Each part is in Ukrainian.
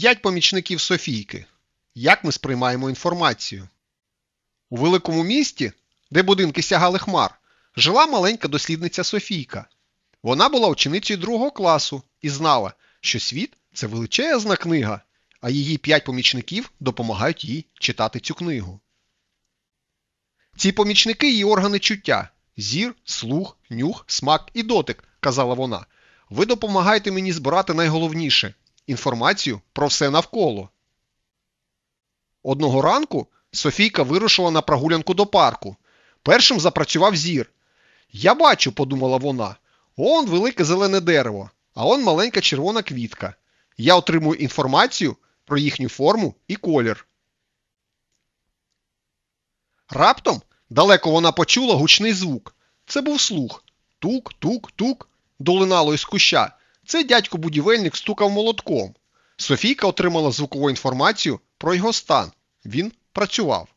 П'ять помічників Софійки. Як ми сприймаємо інформацію? У великому місті, де будинки сягали хмар, жила маленька дослідниця Софійка. Вона була ученицею другого класу і знала, що світ це величезна книга, а її п'ять помічників допомагають їй читати цю книгу. Ці помічники її органи чуття зір, слух, нюх, смак і дотик, казала вона. Ви допомагаєте мені збирати найголовніше інформацію про все навколо. Одного ранку Софійка вирушила на прогулянку до парку. Першим запрацював зір. Я бачу, подумала вона, он велике зелене дерево, а он маленька червона квітка. Я отримую інформацію про їхню форму і колір. Раптом далеко вона почула гучний звук. Це був слух. Тук, тук, тук. долинало із куща. Це дядько будівельник стукав молотком. Софійка отримала звукову інформацію про його стан. Він працював.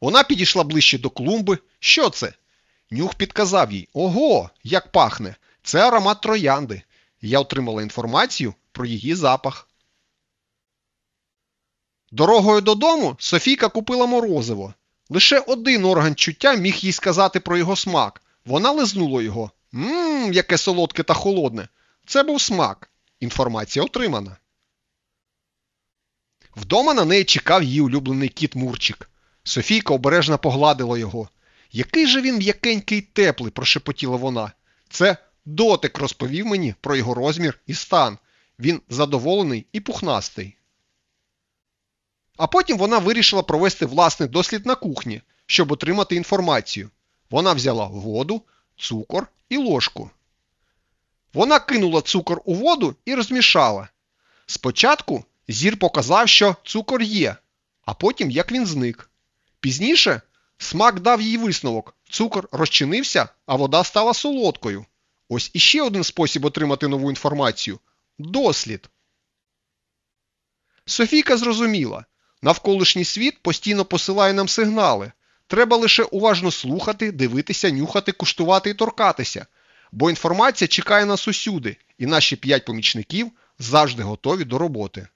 Вона підійшла ближче до клумби. Що це? Нюх підказав їй: Ого, як пахне! Це аромат троянди. Я отримала інформацію про її запах. Дорогою додому Софійка купила морозиво. Лише один орган чуття міг їй сказати про його смак. Вона лизнула його. Ммм, яке солодке та холодне. Це був смак. Інформація отримана. Вдома на неї чекав її улюблений кіт Мурчик. Софійка обережно погладила його. Який же він м'якенький й теплий, прошепотіла вона. Це дотик розповів мені про його розмір і стан. Він задоволений і пухнастий. А потім вона вирішила провести власний дослід на кухні, щоб отримати інформацію. Вона взяла воду, цукор і ложку. Вона кинула цукор у воду і розмішала. Спочатку зір показав, що цукор є, а потім як він зник. Пізніше смак дав їй висновок. Цукор розчинився, а вода стала солодкою. Ось іще один спосіб отримати нову інформацію дослід. Софійка зрозуміла, навколишній світ постійно посилає нам сигнали. Треба лише уважно слухати, дивитися, нюхати, куштувати і торкатися. Бо інформація чекає нас усюди, і наші п'ять помічників завжди готові до роботи.